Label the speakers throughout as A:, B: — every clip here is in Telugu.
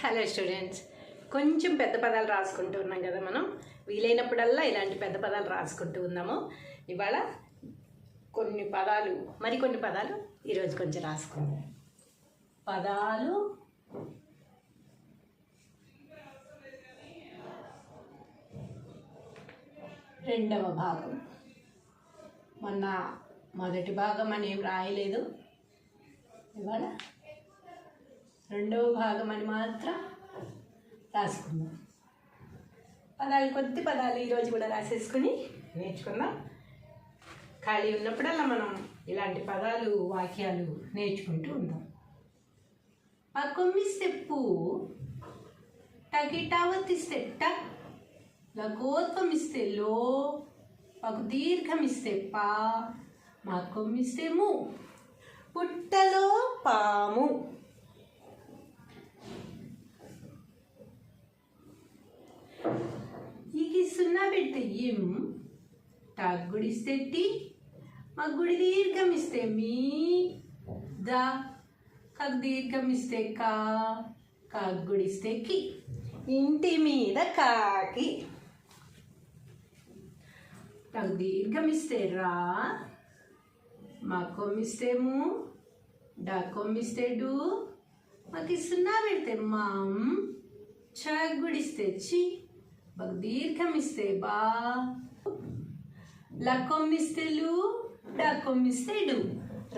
A: హలో స్టూడెంట్స్ కొంచెం పెద్ద పదాలు రాసుకుంటూ ఉన్నాం కదా మనం. వీలైనప్పుడల్లా ఇలాంటి పెద్ద పదాలు రాసుకుంటూ ఉన్నాము ఇవాళ కొన్ని పదాలు మరికొన్ని పదాలు ఈరోజు కొంచెం రాసుకుందాం. పదాలు. రెండవ భాగం. మొన్న మొదటి భాగం అని ఏం రాయలేదు. ఇవాళ రెండవ భాగం అని మాత్రం రాసుకుందాం. పదాలు కొద్ది పదాలు ఈరోజు కూడా రాసేసుకుని నేర్చుకుందాం. ఖాళీ ఉన్నప్పుడల్లా మనం ఇలాంటి పదాలు వాక్యాలు నేర్చుకుంటూ ఉందాం. ఆ కొమ్మి టకిటావతిస్తే టక్ లఘోత్వం ఇస్తే లో మాకు దీర్ఘం ఇస్తే పా మా కొమ్మిస్తే ము పుట్టలో పాము. సున్నా పెడితే ఇం టగ్గుడిస్తే టి మగ్గుడి దీర్ఘం ఇస్తే మీ ద కగ్ దీర్ఘం ఇస్తే కా కగ్గుడిస్తే కి. ఇంటి మీద కాకి. నాకు దీర్ఘం ఇస్తే రా మా కొమ్మిస్తే ము డా కొమ్మిస్తే డు మాకు సున్నా పెడితే మామ్ చగ్గుడిస్తే చి. మాకు దీర్ఘం ఇస్తే బా. లకొమ్మిస్తే లు డా డు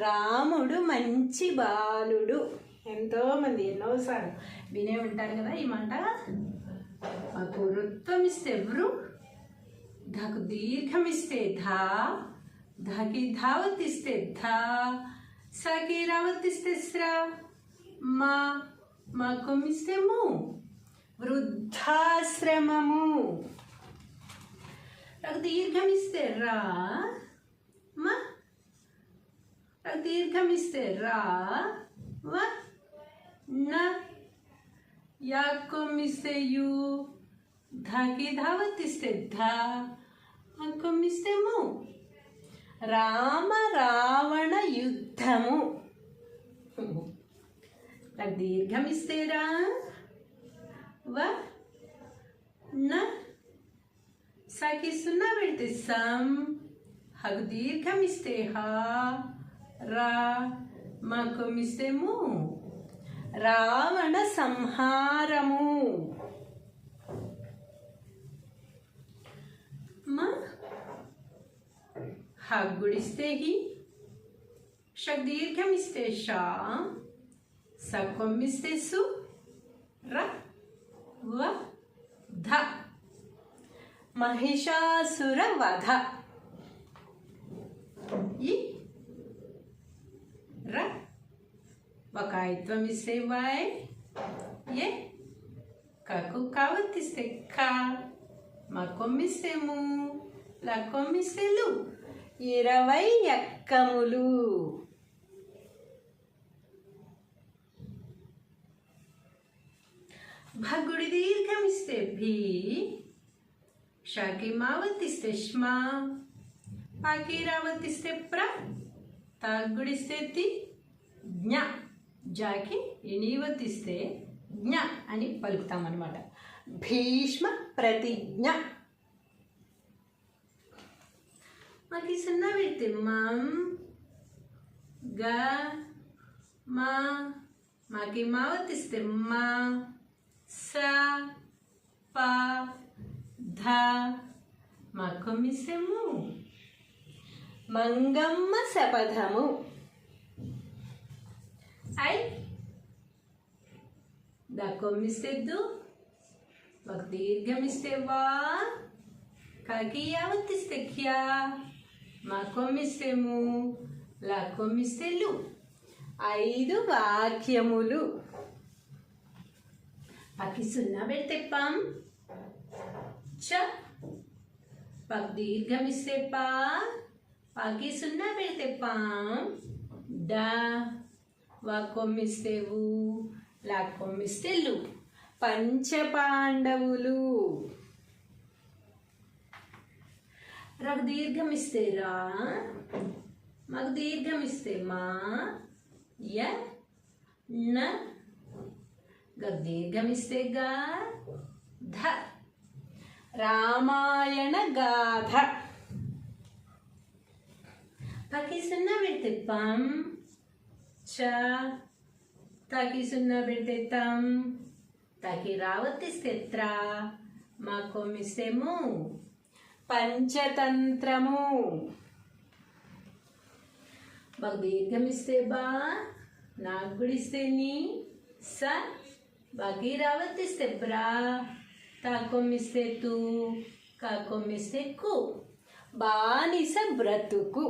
A: రాముడు మంచి బాలుడు. ఎంతోమంది ఎన్నోసార్లు వినే ఉంటారు కదా ఈ మాట? మాకు వృత్తం ఇస్తే ధకు దీర్ఘం ఇస్తే ధా ధకి ధావతిస్తే ధా సకి రావతిస్తే స్రా మా మా కొమ్మిస్తే మూ. వృద్ధాశ్రమము. నాకు దీర్ఘం ఇస్తే రా మా? నాకు దీర్ఘం ఇస్తే రా వ? న? యా కొమ్మిస్తే యు ధాకి ధావతిస్తే ధా? కొమ్మిస్తే ము? రామ రావణ యుద్ధము. నాకు దీర్ఘం ఇస్తే రా వ న సకి సున్నా పెడితే సం హకు దీర్ఘం ఇస్తే హా రా మా కొమ్మిస్తే ము రావణ సంహారము మ హగ్గుడిస్తే హి షక్ దీర్ఘం ఇస్తే షా సకొమ్మిస్తే సు ర వ ధ మహిషాసుర వధ ఈ ర వకాయిత్వం ఇస్తే వై ఏ కకు కావత్తిస్తే కా మా కొమ్మిస్తే ము లా కొమ్మిస్తే లు ఇరవై ఎక్కములు భగుడి దీర్ఘం ఇస్తే భీ షాకి మావత్తిస్తే ష్మా పాకిరావతిస్తే ప్ర తాగుడిస్తే తి జ్ఞ. జాకి ఇనీవతిస్తే జ్ఞ అని పలుకుతాం అనమాట భీష్మ ప్రతిజ్ఞ. మాకు సున్న పెడితే మం గ మా మాకి మావతిస్తే మా స ప ధ మకుమిసము. మంగమ్మ శపథము. ఐ. ద కొమ్మిస్తే దు మాకు దీర్ఘం కాకి యావత్తిస్తే క్యా మా కొమ్మిస్తేము లా కొమ్మిస్తే ఐదు వాక్యములు. పకి సున్నా పెడితే పం. చ పక్ దీర్ఘం ఇస్తే పా పాకి సున్నా పెడితే పాం డా వాకొమ్మిస్తే ఊ లాక్కొమ్మిస్తే లు పంచపాండవులు. రకు దీర్ఘం ఇస్తే రా మాకు దీర్ఘం ఇస్తే మా య న గ దీర్ఘమిస్తే గా ధ. రామాయణ గాథ. పకిసున్న పెడితే పం చ. తకి సున్నా పెడితే తం తకి రావత్తిస్తే త్ర మా కొమ్మిస్తే పంచతంత్రము. మాకు దీర్ఘం ఇస్తే బా నాకు గుడిస్తే నీ స. బాకి రావత్తిస్తే బ్రా తాకొమ్మిస్తే తూ కాకొమ్మిస్తే కు బానిస బ్రతుకు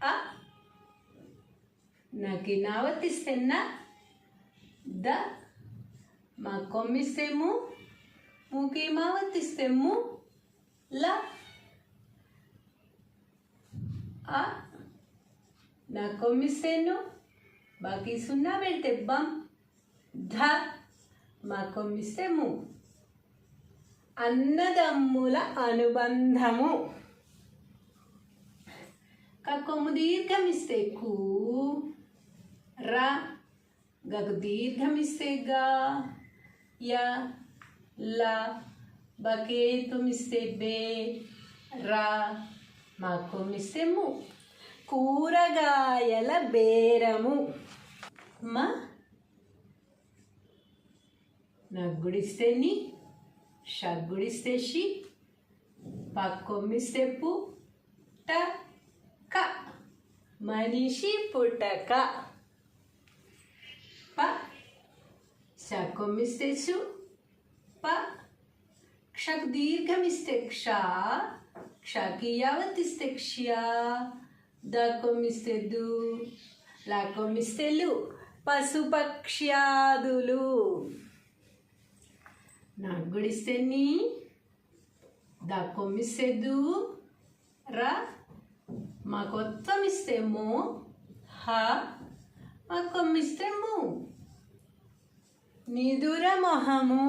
A: అ నాకు నావత్తిస్తే నా ద మా కొమ్మిస్తే ము బాకీ సున్నా పెడితే బం ధ మా కొమ్మిస్తే ము అన్నదమ్ముల అనుబంధము కక్కొమ్ము దీర్ఘమిస్తే కూ ర గకు దీర్ఘమిస్తే గా య ల బకేతుమిస్తే బే రా మాకు కొమ్మిస్తే ము కూరగాయల బేరము మా నగ్గుడిస్తే ని షగ్గుడిస్తే షి పక్కొమ్మిస్తే పు క మనిషి పుట్టక. ప షక్కొమ్మిస్తే షు ప క్షక్ దీర్ఘమిస్తే క్ష క్షకి యావత్తిస్తే క్ష్య దకొమ్మిస్తే దు లాకొమ్మిస్తే లు. పశుపక్ష్యాదులు. నాకు గుడిస్తే నీ దక్కొమ్మిస్తే దు రా మా కొత్తమిస్తే మో. హ మా కొమ్మిస్తే ము. నిదుర మొహము.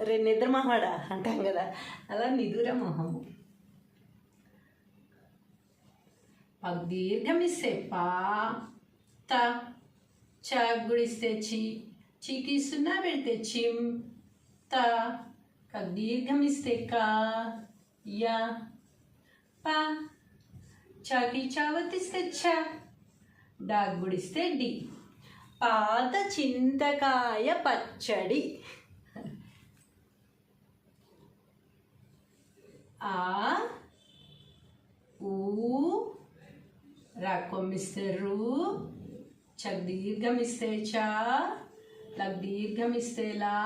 A: రే నిద్ర మొహడా అంటాం కదా. అలా నిదుర మొహము. పగ్ దీర్ఘమిస్తే పా త. చాక్ గుడిస్తే చి చికి సున్నా పెడితే చిమ్ త కగ్ దీర్ఘమిస్తే కా య. ప. చకి చావతిస్తే ఛ డాగ్ గుడిస్తే డి. పాత చింతకాయ పచ్చడి. ఆ ఊ రాకొమ్మిస్తే రూ చక్ దీర్ఘమిస్తే చ లగ్ దీర్ఘమిస్తే లా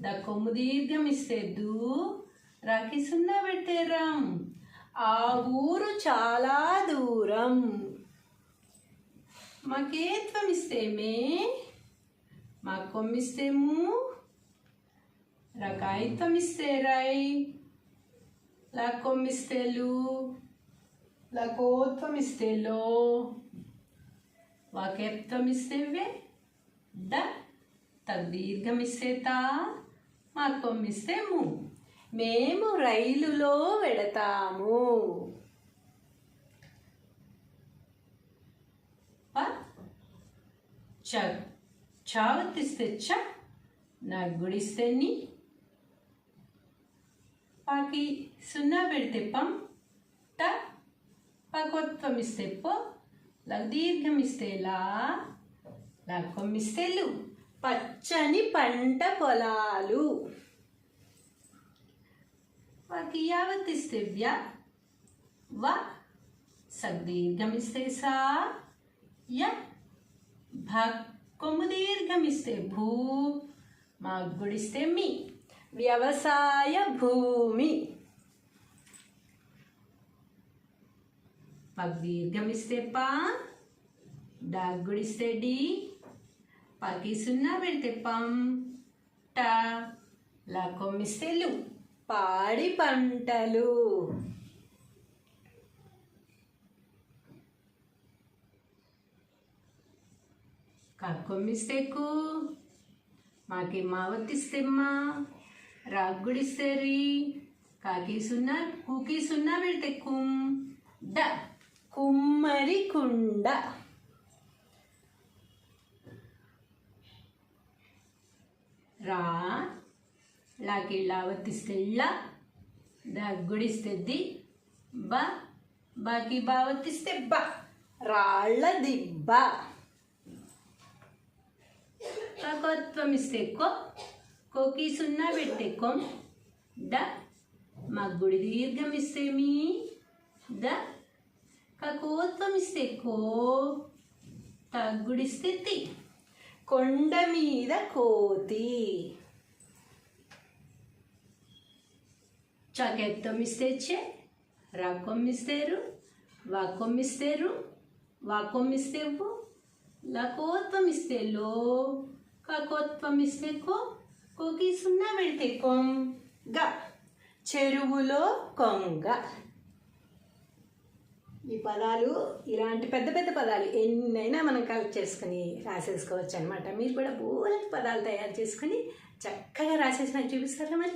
A: ద కొమ్ము దీర్ఘమిస్తే దు రాకి సున్నా పెడితే రామ్ ఆ ఊరు చాలా దూరం మాకేత్వం ఇస్తే మే మా కొమ్మిస్తే ము రకాయిత్వం ఇస్తే రై లా కొమ్మిస్తే లు లకోత్వం ఇస్తే లో వాకేత్వం ద తద్దీర్ఘం తా మా ము మేము రైలులో వెడతాము. ప. చ. చావత్తిస్తే చ. నా గుడిస్తే ని. పాకి సున్నా పెడితే పం. ట. పకొత్వం ఇస్తే పో. దీర్ఘం ఇస్తే లా లక్కం ఇస్తే లు పచ్చని పంట పొలాలు. వాకి యావత్తిస్తే వ్య? వ? సగ్దీర్ఘమిస్తే సా? య? భ? కొమ్ము దీర్ఘమిస్తే భూ? మా గుడిస్తే మీ. వ్యవసాయ భూమి. పగ్ దీర్ఘమిస్తే పా డాగ్ గుడిస్తే డి పకి సున్నా పెడితే పం ట లా లు పాడి పంటలు. కక్కొమ్మిస్తే కు మాకి మావత్తిస్తే మా రాగుడిస్తే రీ కాకి సున్నా కూకి సున్నా పెడితే కుం డ. కుమ్మరి కుండ. రా లాకి లావత్తిస్తే లా దగ్గుడిస్తే బ బాకి బావత్తిస్తే బ రాళ్ళ దిబ్బ కకోత్వం ఇస్తే కో కోకి సున్నా పెట్టే కొం డ మగ్గుడి దీర్ఘం ఇస్తే కకోత్వం ఇస్తే కో తగ్గుడిస్తే తి కొండ మీద కోతి. చకెత్తమిస్తే చె రకొమ్మిస్తేరు వాకొమ్మిస్తేరు వాకొమ్మిస్తేవు లకోత్వమిస్తే లో కకోత్వమిస్తే కో కోకి సున్నా పెడితే కొంగ చెరువులో కొంగ. ఈ పదాలు ఇలాంటి పెద్ద పెద్ద పదాలు ఎన్నైనా మనం కలెక్ట్ చేసుకుని రాసేసుకోవచ్చు అనమాట మీరు కూడా బోలెట్ పదాలు తయారు చేసుకుని చక్కగా రాసేసి నాకు చూపిస్తారా మరి?